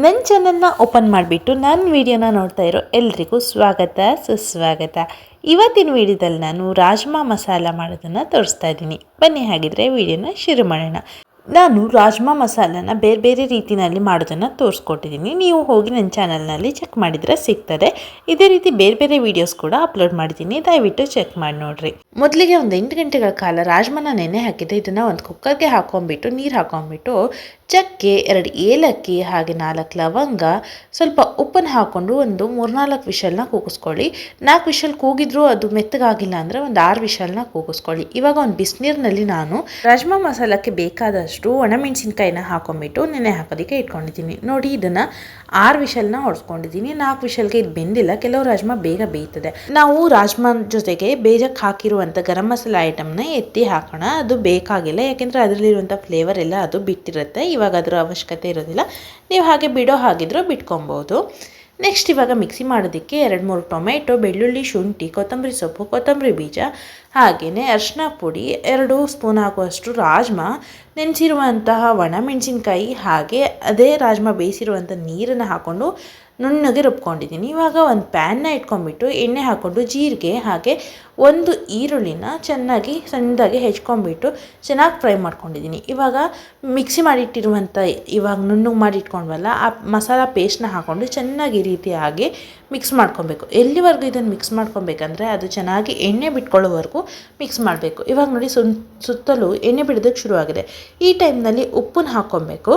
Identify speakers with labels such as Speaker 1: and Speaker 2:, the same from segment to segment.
Speaker 1: ನನ್ನ ಚಾನಲ್ನ ಓಪನ್ ಮಾಡಿಬಿಟ್ಟು ನನ್ನ ವಿಡಿಯೋನ ನೋಡ್ತಾ ಇರೋ ಎಲ್ರಿಗೂ ಸ್ವಾಗತ, ಸುಸ್ವಾಗತ. ಇವತ್ತಿನ ವಿಡಿಯೋದಲ್ಲಿ ನಾನು ರಾಜ್ಮಾ ಮಸಾಲ ಮಾಡೋದನ್ನು ತೋರಿಸ್ತಾ ಇದ್ದೀನಿ. ಬನ್ನಿ ಹಾಗಿದ್ರೆ ವಿಡಿಯೋನ ಶುರು ಮಾಡೋಣ. ನಾನು ರಾಜ್ಮಾ ಮಸಾಲನ ಬೇರೆ ಬೇರೆ ರೀತಿಯಲ್ಲಿ ಮಾಡೋದನ್ನು ತೋರಿಸ್ಕೊಟ್ಟಿದ್ದೀನಿ. ನೀವು ಹೋಗಿ ನನ್ನ ಚಾನಲ್ನಲ್ಲಿ ಚೆಕ್ ಮಾಡಿದರೆ ಸಿಗ್ತದೆ. ಇದೇ ರೀತಿ ಬೇರೆ ಬೇರೆ ವೀಡಿಯೋಸ್ ಕೂಡ ಅಪ್ಲೋಡ್ ಮಾಡಿದ್ದೀನಿ. ದಯವಿಟ್ಟು ಚೆಕ್ ಮಾಡಿ ನೋಡಿರಿ. ಮೊದಲಿಗೆ ಒಂದು ಎಂಟು ಗಂಟೆಗಳ ಕಾಲ ರಾಜ್ಮಾನ ನೆನೆ ಹಾಕಿದ್ದೆ. ಇದನ್ನು ಒಂದು ಕುಕ್ಕರ್ಗೆ ಹಾಕೊಂಡ್ಬಿಟ್ಟು, ನೀರು ಹಾಕೊಂಡ್ಬಿಟ್ಟು ಚಕ್ಕೆ, ಎರಡು ಏಲಕ್ಕಿ ಹಾಗೆ ನಾಲ್ಕು ಲವಂಗ, ಸ್ವಲ್ಪ ಉಪ್ಪನ್ನು ಹಾಕ್ಕೊಂಡು ಒಂದು ಮೂರ್ನಾಲ್ಕು ವಿಷಲ್ನ ಕೂಗಿಸ್ಕೊಳ್ಳಿ. ನಾಲ್ಕು ವಿಷಲ್ ಕೂಗಿದ್ರು ಅದು ಮೆತ್ತಗಾಗಿಲ್ಲ ಅಂದರೆ ಒಂದು ಆರು ವಿಷಲ್ನ ಕೂಗಿಸ್ಕೊಳ್ಳಿ. ಇವಾಗ ಒಂದು ಬಿಸಿನೀರಿನಲ್ಲಿ ನಾನು ರಾಜ್ಮಾ ಮಸಾಲಕ್ಕೆ ಬೇಕಾದಷ್ಟು ಒಣಮೆಣಸಿನ್ಕಾಯಿನ ಹಾಕೊಂಡ್ಬಿಟ್ಟು ನೆನೆ ಹಾಕೋದಕ್ಕೆ ಇಟ್ಕೊಂಡಿದ್ದೀನಿ. ನೋಡಿ, ಇದನ್ನು ಆರು ವಿಷಲ್ನ ಹೊಡ್ಸ್ಕೊಂಡಿದ್ದೀನಿ. ನಾಲ್ಕು ವಿಷಲ್ಗೆ ಇದು ಬೆಂದಿಲ್ಲ, ಕೆಲವು ರಾಜ್ಮಾ ಬೇಗ ಬೇಯ್ತದೆ. ನಾವು ರಾಜ್ಮಾ ಜೊತೆಗೆ ಬೇಜಕ್ಕೆ ಹಾಕಿರುವಂಥ ಗರಂ ಮಸಾಲ ಐಟಮ್ನ ಎತ್ತಿ ಹಾಕೋಣ. ಅದು ಬೇಕಾಗಿಲ್ಲ, ಯಾಕೆಂದರೆ ಅದರಲ್ಲಿರುವಂಥ ಫ್ಲೇವರ್ ಎಲ್ಲ ಅದು ಬಿಟ್ಟಿರುತ್ತೆ. ಇವಾಗ ಅದರ ಅವಶ್ಯಕತೆ ಇರೋದಿಲ್ಲ. ನೀವು ಹಾಗೆ ಬಿಡೋ ಹಾಗಿದ್ರೂ ಬಿಟ್ಕೊಬೋದು. ನೆಕ್ಸ್ಟ್ ಇವಾಗ ಮಿಕ್ಸಿ ಮಾಡೋದಕ್ಕೆ ಎರಡು ಮೂರು ಟೊಮೆಟೊ, ಬೆಳ್ಳುಳ್ಳಿ, ಶುಂಠಿ, ಕೊತ್ತಂಬರಿ ಸೊಪ್ಪು, ಕೊತ್ತಂಬರಿ ಬೀಜ, ಹಾಗೆಯೇ ಅರಿಶಿನ ಪುಡಿ, ಎರಡು ಸ್ಪೂನ್ ಆಗುವಷ್ಟು ರಾಜ್ಮಾ ನೆನೆಸಿರುವಂತಹ ಒಣಮೆಣಸಿನ್ಕಾಯಿ ಹಾಗೆ ಅದೇ ರಾಜ್ಮಾ ಬೇಯಿಸಿರುವಂಥ ನೀರನ್ನು ಹಾಕ್ಕೊಂಡು ನುಣ್ಣಗೆ ರುಬ್ಕೊಂಡಿದ್ದೀನಿ. ಇವಾಗ ಒಂದು ಪ್ಯಾನ್ನ ಇಟ್ಕೊಂಡ್ಬಿಟ್ಟು ಎಣ್ಣೆ ಹಾಕ್ಕೊಂಡು ಜೀರಿಗೆ ಹಾಗೆ ಒಂದು ಈರುಳ್ಳಿನ ಚೆನ್ನಾಗಿ ಸಣ್ಣದಾಗಿ ಹೆಚ್ಕೊಂಡ್ಬಿಟ್ಟು ಚೆನ್ನಾಗಿ ಫ್ರೈ ಮಾಡ್ಕೊಂಡಿದ್ದೀನಿ. ಇವಾಗ ಮಿಕ್ಸಿ ಮಾಡಿಟ್ಟಿರುವಂಥ ಇವಾಗ ನುಣ್ಣಗೆ ಮಾಡಿ ಇಟ್ಕೊಂಡ್ವಲ್ಲ ಆ ಮಸಾಲ ಪೇಸ್ಟ್ನ ಹಾಕ್ಕೊಂಡು ಚೆನ್ನಾಗಿ ಈ ರೀತಿಯಾಗಿ ಮಿಕ್ಸ್ ಮಾಡ್ಕೊಬೇಕು. ಎಲ್ಲಿವರೆಗೂ ಇದನ್ನು ಮಿಕ್ಸ್ ಮಾಡ್ಕೊಬೇಕಂದ್ರೆ ಅದು ಚೆನ್ನಾಗಿ ಎಣ್ಣೆ ಬಿಟ್ಕೊಳ್ಳೋವರೆಗೂ ಮಿಕ್ಸ್ ಮಾಡಬೇಕು. ಇವಾಗ ನೋಡಿ ಸುತ್ತಲೂ ಎಣ್ಣೆ ಬಿಡೋದಕ್ಕೆ ಶುರುವಾಗಿದೆ. ಈ ಟೈಮ್ನಲ್ಲಿ ಉಪ್ಪನ್ನ ಹಾಕ್ಕೊಬೇಕು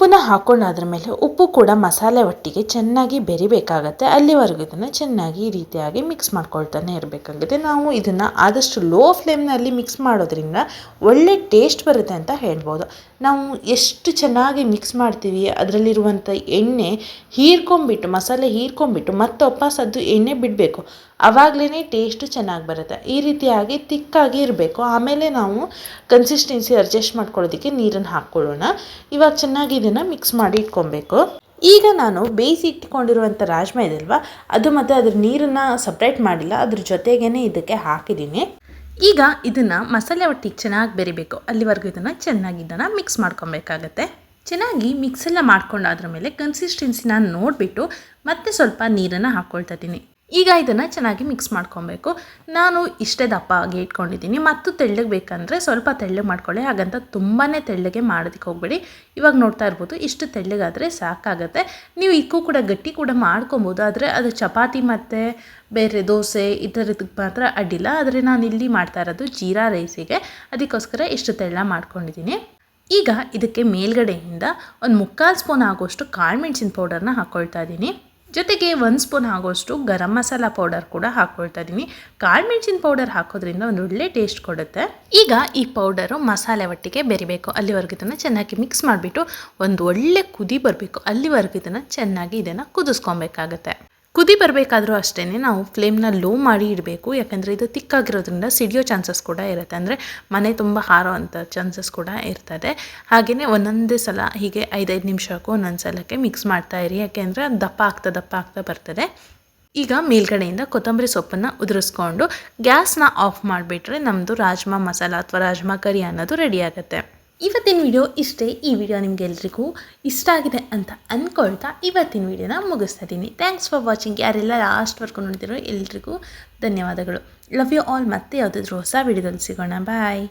Speaker 1: ಉಪ್ಪನ್ನ ಹಾಕೊಂಡಾದ್ರ ಮೇಲೆ ಉಪ್ಪು ಕೂಡ ಮಸಾಲೆ ಒಟ್ಟಿಗೆ ಚೆನ್ನಾಗಿ ಬೆರಿಬೇಕಾಗತ್ತೆ. ಅಲ್ಲಿವರೆಗೂ ಇದನ್ನು ಚೆನ್ನಾಗಿ ಈ ರೀತಿಯಾಗಿ ಮಿಕ್ಸ್ ಮಾಡ್ಕೊಳ್ತಾನೆ ಇರಬೇಕಾಗುತ್ತೆ ನಾವು ಇದನ್ನು ಆದಷ್ಟು ಲೋ ಫ್ಲೇಮ್ನಲ್ಲಿ ಮಿಕ್ಸ್ ಮಾಡೋದ್ರಿಂದ ಒಳ್ಳೆ ಟೇಸ್ಟ್ ಬರುತ್ತೆ ಅಂತ ಹೇಳ್ಬೋದು. ನಾವು ಎಷ್ಟು ಚೆನ್ನಾಗಿ ಮಿಕ್ಸ್ ಮಾಡ್ತೀವಿ ಅದರಲ್ಲಿರುವಂಥ ಎಣ್ಣೆ ಹೀರ್ಕೊಂಬಿಟ್ಟು ಮಸಾಲೆ ಹೀರ್ಕೊಂಬಿಟ್ಟು ಮತ್ತೆ ಅದು ಎಣ್ಣೆ ಬಿಡಬೇಕು. ಆವಾಗಲೇ ಟೇಸ್ಟು ಚೆನ್ನಾಗಿ ಬರುತ್ತೆ. ಈ ರೀತಿಯಾಗಿ ತಿಕ್ಕಾಗಿ ಇರಬೇಕು. ಆಮೇಲೆ ನಾವು ಕನ್ಸಿಸ್ಟೆನ್ಸಿ ಅಡ್ಜಸ್ಟ್ ಮಾಡ್ಕೊಳ್ಳೋದಕ್ಕೆ ನೀರನ್ನು ಹಾಕ್ಕೊಳ್ಳೋಣ. ಇವಾಗ ಚೆನ್ನಾಗಿ ಇದನ್ನು ಮಿಕ್ಸ್ ಮಾಡಿ ಇಟ್ಕೊಬೇಕು. ಈಗ ನಾನು ಬೇಯಿಸಿ ಇಟ್ಕೊಂಡಿರುವಂಥ ರಾಜ್ಮಾ ಇದಲ್ವಾ, ಅದು ಮತ್ತು ಅದ್ರ ನೀರನ್ನು ಸಪ್ರೇಟ್ ಮಾಡಿಲ್ಲ, ಅದ್ರ ಜೊತೆಗೇ ಇದಕ್ಕೆ ಹಾಕಿದ್ದೀನಿ. ಈಗ ಇದನ್ನು ಮಸಾಲೆ ಒಟ್ಟಿಗೆ ಚೆನ್ನಾಗಿ ಬೆರಿಬೇಕು. ಅಲ್ಲಿವರೆಗೂ ಇದನ್ನು ಚೆನ್ನಾಗಿ ಇದನ್ನು ಮಿಕ್ಸ್ ಮಾಡ್ಕೊಬೇಕಾಗತ್ತೆ. ಚೆನ್ನಾಗಿ ಮಿಕ್ಸೆಲ್ಲ ಮಾಡ್ಕೊಂಡಾದ್ರ ಮೇಲೆ ಕನ್ಸಿಸ್ಟೆನ್ಸಿನ ನೋಡಿಬಿಟ್ಟು ಮತ್ತೆ ಸ್ವಲ್ಪ ನೀರನ್ನು ಹಾಕ್ಕೊಳ್ತಾ ಇದ್ದೀನಿ. ಈಗ ಇದನ್ನು ಚೆನ್ನಾಗಿ ಮಿಕ್ಸ್ ಮಾಡ್ಕೊಬೇಕು. ನಾನು ಇಷ್ಟೇ ದಪ್ಪ ಆಗಿ ಇಟ್ಕೊಂಡಿದ್ದೀನಿ. ಮತ್ತು ತೆಳ್ಳಗೆ ಬೇಕಂದರೆ ಸ್ವಲ್ಪ ತೆಳ್ಳಗೆ ಮಾಡ್ಕೊಳ್ಳಿ. ಹಾಗಂತ ತುಂಬಾ ತೆಳ್ಳಗೆ ಮಾಡೋದಕ್ಕೆ ಹೋಗಬೇಡಿ. ಇವಾಗ ನೋಡ್ತಾ ಇರ್ಬೋದು, ಇಷ್ಟು ತೆಳ್ಳಗಾದರೆ ಸಾಕಾಗುತ್ತೆ. ನೀವು ಇದಕ್ಕೂ ಕೂಡ, ಗಟ್ಟಿ ಕೂಡ ಮಾಡ್ಕೊಬೋದು. ಆದರೆ ಅದು ಚಪಾತಿ ಮತ್ತು ಬೇರೆ ದೋಸೆ ಈ ಥರದಕ್ಕೆ ಮಾತ್ರ ಅಡ್ಡಿಲ್ಲ. ಆದರೆ ನಾನು ಇಲ್ಲಿ ಮಾಡ್ತಾ ಇರೋದು ಜೀರಾ ರೈಸಿಗೆ. ಅದಕ್ಕೋಸ್ಕರ ಇಷ್ಟು ತೆಳ್ಳ ಮಾಡ್ಕೊಂಡಿದ್ದೀನಿ. ಈಗ ಇದಕ್ಕೆ ಮೇಲ್ಗಡೆಯಿಂದ ಒಂದು ಮುಕ್ಕಾಲು ಸ್ಪೂನ್ ಆಗೋಷ್ಟು ಕಾಳು ಮೆಣಸಿನ ಪೌಡರ್ನ ಹಾಕ್ಕೊಳ್ತಾ ಇದ್ದೀನಿ. ಜೊತೆಗೆ ಒಂದು ಸ್ಪೂನ್ ಆಗೋಷ್ಟು ಗರಂ ಮಸಾಲ ಪೌಡರ್ ಕೂಡ ಹಾಕ್ಕೊಳ್ತಾ ಇದ್ದೀನಿ ಕಾಳು ಮೆಣಸಿನ ಪೌಡರ್ ಹಾಕೋದ್ರಿಂದ ಒಂದು ಒಳ್ಳೆ ಟೇಸ್ಟ್ ಕೊಡುತ್ತೆ. ಈಗ ಈ ಪೌಡರು ಮಸಾಲೆ ಒಟ್ಟಿಗೆ ಬೆರಿಬೇಕು. ಅಲ್ಲಿವರೆಗೂ ಇದನ್ನು ಚೆನ್ನಾಗಿ ಮಿಕ್ಸ್ ಮಾಡಿಬಿಟ್ಟು ಒಂದು ಒಳ್ಳೆ ಕುದಿ ಬರಬೇಕು. ಅಲ್ಲಿವರೆಗೂ ಇದನ್ನು ಚೆನ್ನಾಗಿ ಇದನ್ನು ಕುದಿಸ್ಕೊಬೇಕಾಗತ್ತೆ. ಕುದಿ ಬರಬೇಕಾದ್ರೂ ಅಷ್ಟೇ ನಾವು ಫ್ಲೇಮ್ನ ಲೋ ಮಾಡಿ ಇಡಬೇಕು. ಯಾಕಂದರೆ ಇದು ತಿಕ್ಕಾಗಿರೋದ್ರಿಂದ ಸಿಡಿಯೋ ಚಾನ್ಸಸ್ ಕೂಡ ಇರುತ್ತೆ. ಅಂದರೆ ಮನೆ ತುಂಬ ಹಾರೋ ಅಂಥ ಚಾನ್ಸಸ್ ಕೂಡ ಇರ್ತದೆ. ಹಾಗೆಯೇ ಒಂದೊಂದೇ ಸಲ ಹೀಗೆ ಐದೈದು ನಿಮಿಷಕ್ಕೂ ಒಂದೊಂದು ಸಲಕ್ಕೆ ಮಿಕ್ಸ್ ಮಾಡ್ತಾ ಇರಿ. ಯಾಕೆಂದರೆ ದಪ್ಪ ಆಗ್ತಾ ದಪ್ಪ ಆಗ್ತಾ ಬರ್ತದೆ. ಈಗ ಮೇಲ್ಗಡೆಯಿಂದ ಕೊತ್ತಂಬರಿ ಸೊಪ್ಪನ್ನು ಉದುರಿಸ್ಕೊಂಡು ಗ್ಯಾಸ್ನ ಆಫ್ ಮಾಡಿಬಿಟ್ರೆ ನಮ್ಮದು ರಾಜ್ಮಾ ಮಸಾಲ ಅಥವಾ ರಾಜ್ಮಾ ಕರಿ ಅನ್ನೋದು ರೆಡಿ ಆಗುತ್ತೆ. ಇವತ್ತಿನ ವಿಡಿಯೋ ಇಷ್ಟೇ, ಈ ವಿಡಿಯೋ ನಿಮಗೆಲ್ರಿಗೂ ಇಷ್ಟ ಆಗಿದೆ ಅಂತ ಅಂದ್ಕೊಳ್ತಾ ಇವತ್ತಿನ ವಿಡಿಯೋನ ಮುಗಿಸ್ತಾ ಇದ್ದೀನಿ. ಥ್ಯಾಂಕ್ಸ್ ಫಾರ್ ವಾಚಿಂಗ್ ಯಾರೆಲ್ಲ ಲಾಸ್ಟ್ವರೆಗೂ ನೋಡಿದಿರೋ ಎಲ್ರಿಗೂ ಧನ್ಯವಾದಗಳು. ಲವ್ ಯು ಆಲ್ ಮತ್ತೆ ಯಾವುದಾದ್ರೂ ಹೊಸ ವಿಡಿಯೋದಲ್ಲಿ ಸಿಗೋಣ. ಬಾಯ್